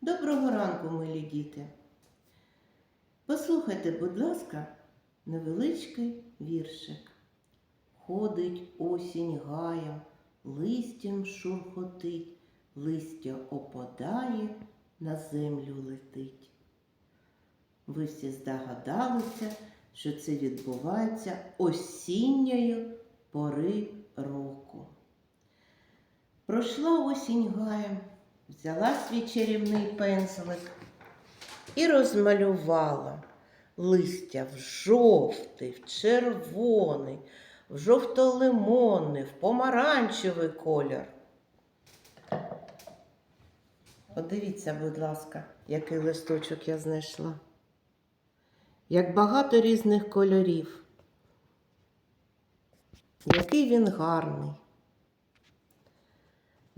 Доброго ранку, милі діти. Послухайте, будь ласка, невеличкий віршик. Ходить осінь гаєм, листям шурхотить, листя опадає, на землю летить. Ви всі здогадалися, що це відбувається осінньої пори року. Пройшла осінь гаєм, взяла свій чарівний пензлик і розмалювала листя в жовтий, в червоний, в жовто-лимонний, в помаранчевий колір. Подивіться, будь ласка, який листочок я знайшла. Як багато різних кольорів. Який він гарний.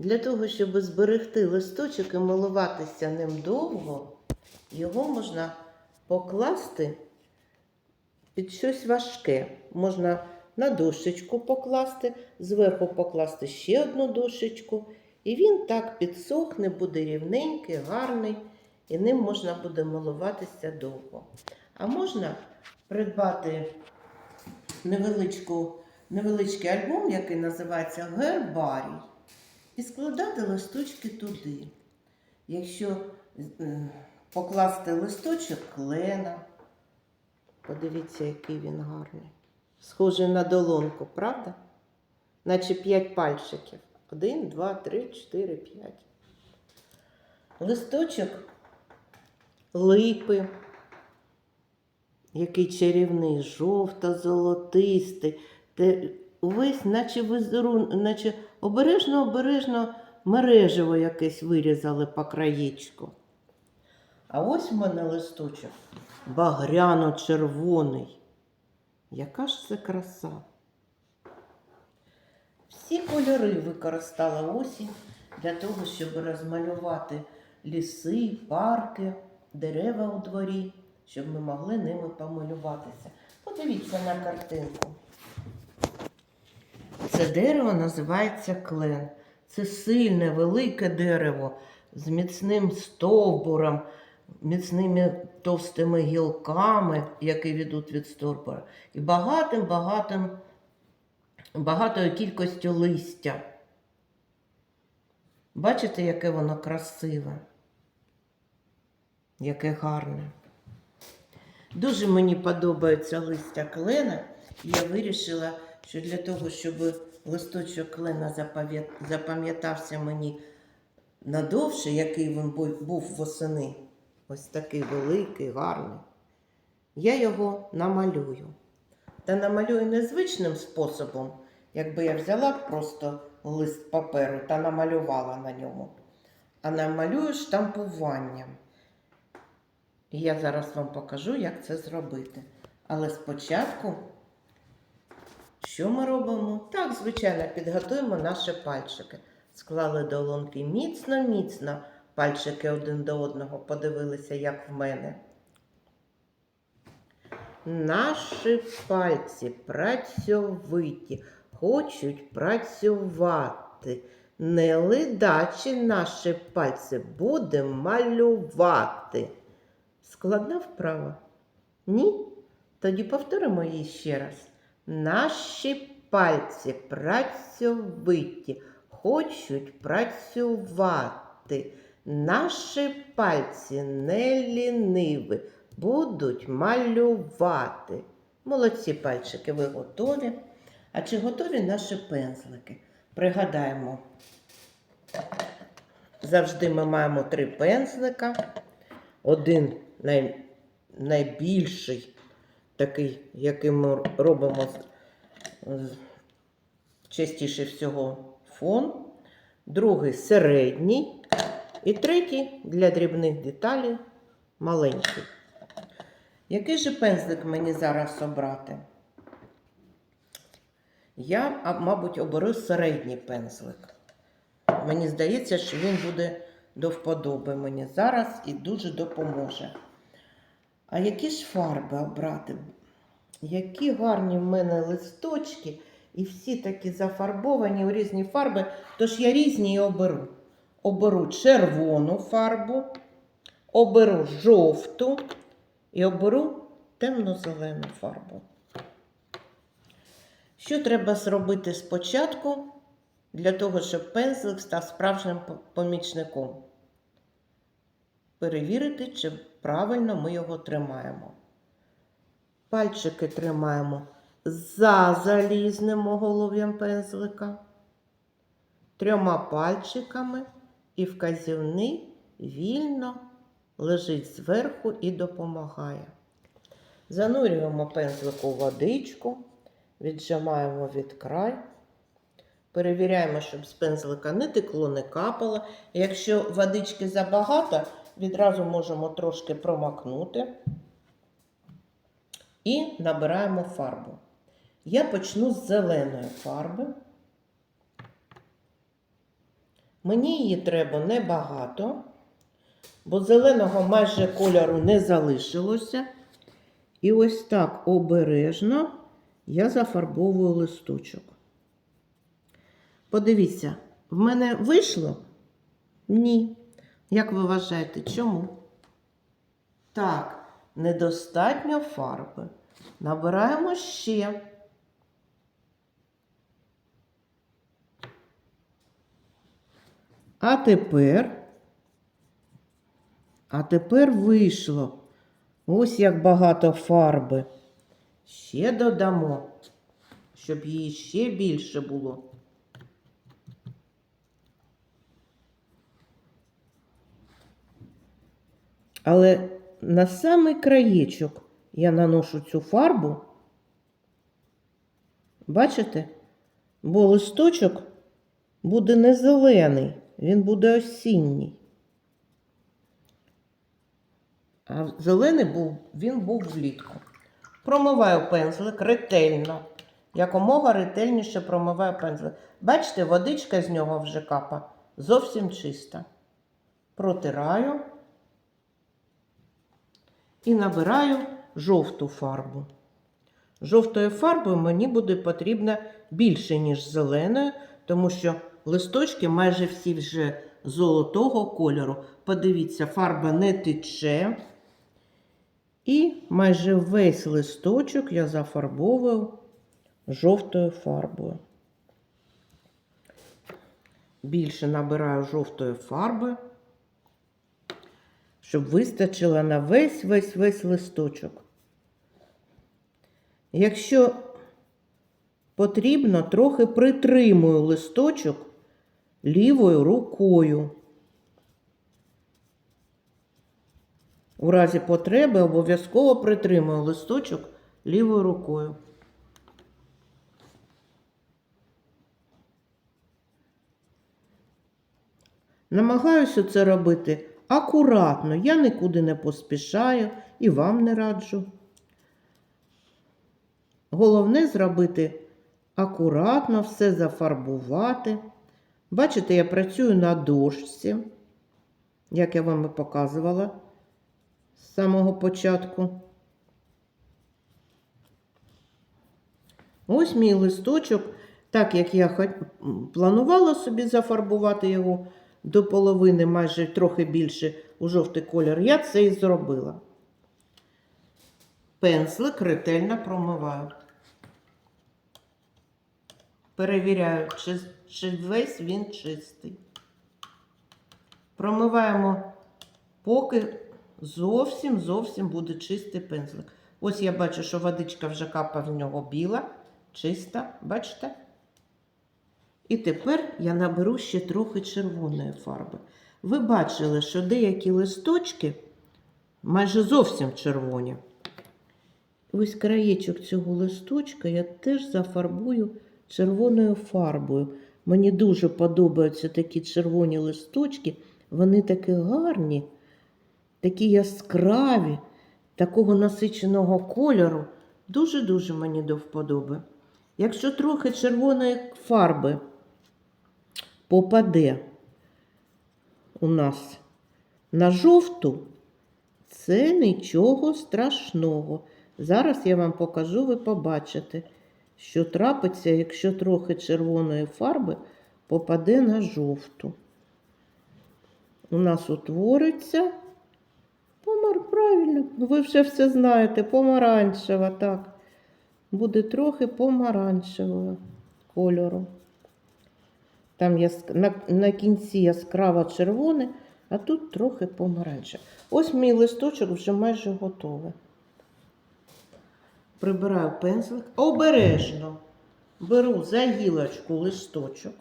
Для того, щоб зберегти листочок і милуватися ним довго, його можна покласти під щось важке. Можна на дощечку покласти, зверху покласти ще одну дощечку, і він так підсохне, буде рівненький, гарний, і ним можна буде милуватися довго. А можна придбати невеличку, невеличкий альбом, який називається Гербарій і складати листочки туди. Якщо е, покласти листочок клена, подивіться, який він гарний. Схожий на долонку, правда? Наче п'ять пальчиків. Один, два, три, чотири, п'ять. Листочок липи, який чарівний, жовто-золотистий. Увесь, наче візерун, наче обережно-обережно мережево якесь вирізали по краєчку. А ось в мене листочок багряно-червоний. Яка ж це краса? Всі кольори використала осінь для того, щоб розмалювати ліси, парки, дерева у дворі, щоб ми могли ними помилюватися. Подивіться на картинку. Це дерево називається клен. Це сильне, велике дерево з міцним стовбуром, міцними товстими гілками, які ведуть від стовбура, і багатим, багатим, багатою кількістю листя. Бачите, яке воно красиве, яке гарне. Дуже мені подобається листя клена, і я вирішила що для того, щоб листочок клена запам'ятався мені надовше, який він бу- був восени, ось такий великий, гарний, я його намалюю. Та намалюю незвичним способом, якби я взяла просто лист паперу та намалювала на ньому, а намалюю штампуванням. І я зараз вам покажу, як це зробити. Але спочатку що ми робимо? Так, звичайно, підготуємо наші пальчики. Склали долонки міцно-міцно, пальчики один до одного, подивилися, як в мене. Наші пальці працьовиті, хочуть працювати. Не ледачі наші пальці будемо малювати. Складна вправа? Ні? Тоді повторимо її ще раз. Наші пальці працьовиті, хочуть працювати. Наші пальці не ліниві, будуть малювати. Молодці пальчики, ви готові? А чи готові наші пензлики? Пригадаємо, завжди ми маємо три пензлика. Один най... найбільший такий, який ми робимо частіше всього фон, другий середній, і третій для дрібних деталей маленький. Який же пензлик мені зараз обрати? Я, мабуть, оберу середній пензлик. Мені здається, що він буде до вподоби мені зараз і дуже допоможе. А які ж фарби обрати? Які гарні в мене листочки, і всі такі зафарбовані у різні фарби, тож я різні і оберу. Оберу червону фарбу, оберу жовту і оберу темно-зелену фарбу. Що треба зробити спочатку для того, щоб пензлик став справжнім помічником? Перевірити, чи правильно ми його тримаємо. Пальчики тримаємо за залізним оголов'ям пензлика, трьома пальчиками і вказівний вільно лежить зверху і допомагає. Занурюємо пензлик у водичку, віджимаємо від край. Перевіряємо, щоб з пензлика не текло, не капало. Якщо водички забагато, відразу можемо трошки промакнути і набираємо фарбу. Я почну з зеленої фарби. Мені її треба небагато, бо зеленого майже кольору не залишилося. І ось так обережно я зафарбовую листочок. Подивіться, в мене вийшло? Ні. Як ви вважаєте, чому? Так, недостатньо фарби. Набираємо ще. А тепер, а тепер вийшло. Ось як багато фарби. Ще додамо, щоб її ще більше було. Але на самий краєчок я наношу цю фарбу. Бачите? Бо листочок буде не зелений, він буде осінній. А зелений був, він був влітку. Промиваю пензлик ретельно. Якомога ретельніше промиваю пензлик. Бачите, водичка з нього вже капа зовсім чиста. Протираю і набираю жовту фарбу. Жовтою фарбою мені буде потрібно більше, ніж зеленою, тому що листочки майже всі вже золотого кольору. Подивіться, фарба не тече. І майже весь листочок я зафарбовую жовтою фарбою. Більше набираю жовтої фарби, щоб вистачило на весь весь весь листочок. Якщо потрібно, трохи притримую листочок лівою рукою. У разі потреби обов'язково притримую листочок лівою рукою. Намагаюся це робити акуратно. Я нікуди не поспішаю і вам не раджу. Головне зробити акуратно, все зафарбувати. Бачите, я працюю на дошці, як я вам і показувала з самого початку. Ось мій листочок, так як я планувала собі зафарбувати його до половини, майже трохи більше у жовтий колір, я це і зробила. Пензлик ретельно промиваю. Перевіряю, чи, чи весь він чистий. Промиваємо, поки зовсім зовсім буде чистий пензлик. Ось я бачу, що водичка вже капає в нього біла, чиста, бачите? І тепер я наберу ще трохи червоної фарби. Ви бачили, що деякі листочки майже зовсім червоні. Ось краєчок цього листочка я теж зафарбую червоною фарбою. Мені дуже подобаються такі червоні листочки. Вони такі гарні, такі яскраві, такого насиченого кольору. Дуже-дуже мені до вподоби. Якщо трохи червоної фарби попаде у нас на жовту, це нічого страшного. Зараз я вам покажу, ви побачите, що трапиться, якщо трохи червоної фарби попаде на жовту. У нас утвориться Кольор, правильно. Ви вже все знаєте. Помаранчева, так. Буде трохи помаранчевого кольору. Там яск... на, на кінці яскраво червоне, а тут трохи помаранчеве. Ось мій листочок вже майже готовий. Прибираю пензлик. Обережно беру за гілочку листочок,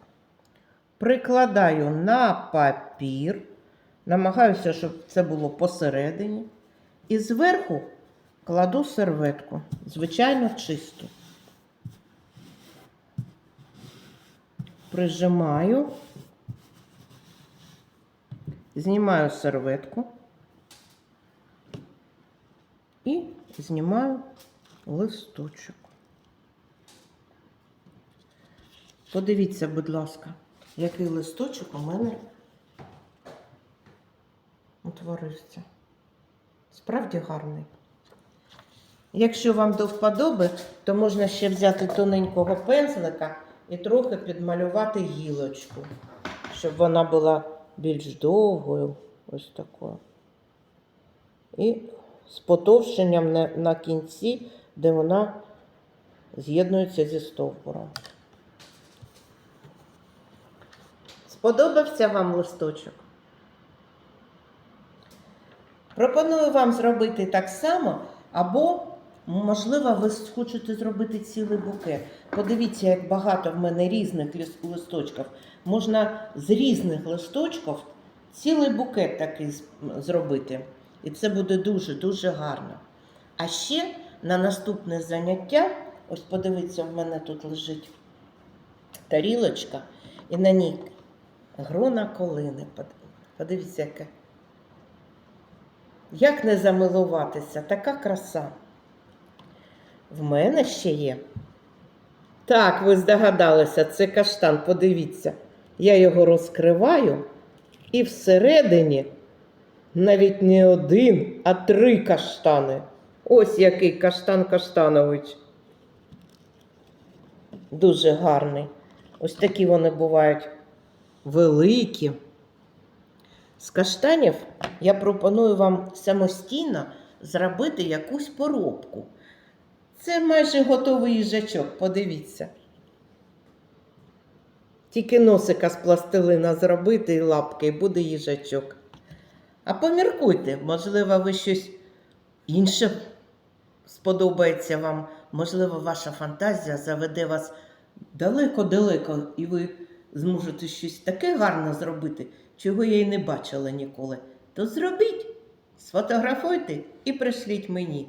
прикладаю на папір, намагаюся, щоб це було посередині, і зверху кладу серветку, звичайно, чисту. Прижимаю, знімаю серветку і знімаю листочок. Подивіться, будь ласка, який листочок у мене утворився. Справді гарний. Якщо вам до вподоби, то можна ще взяти тоненького пензлика і трохи підмалювати гілочку, щоб вона була більш довгою, ось такою. І з потовщенням на, кінці, де вона з'єднується зі стовбуром. Сподобався вам листочок? Пропоную вам зробити так само, або, можливо, ви хочете зробити цілий букет. Подивіться, як багато в мене різних листочків. Можна з різних листочків цілий букет такий зробити. І це буде дуже-дуже гарно. А ще на наступне заняття, ось подивіться, в мене тут лежить тарілочка, і на ній грона колини. Подивіться, яке. Як не замилуватися, така краса. В мене ще є. Так, ви здогадалися, це каштан, подивіться. Я його розкриваю, і всередині навіть не один, а три каштани. Ось який каштан Каштанович. Дуже гарний. Ось такі вони бувають великі. З каштанів я пропоную вам самостійно зробити якусь поробку. Це майже готовий їжачок, подивіться. Тільки носика з пластилина зробити і лапки, і буде їжачок. А поміркуйте, можливо, ви щось інше сподобається вам, можливо, ваша фантазія заведе вас далеко-далеко, і ви зможете щось таке гарне зробити, чого я й не бачила ніколи. То зробіть, сфотографуйте і пришліть мені.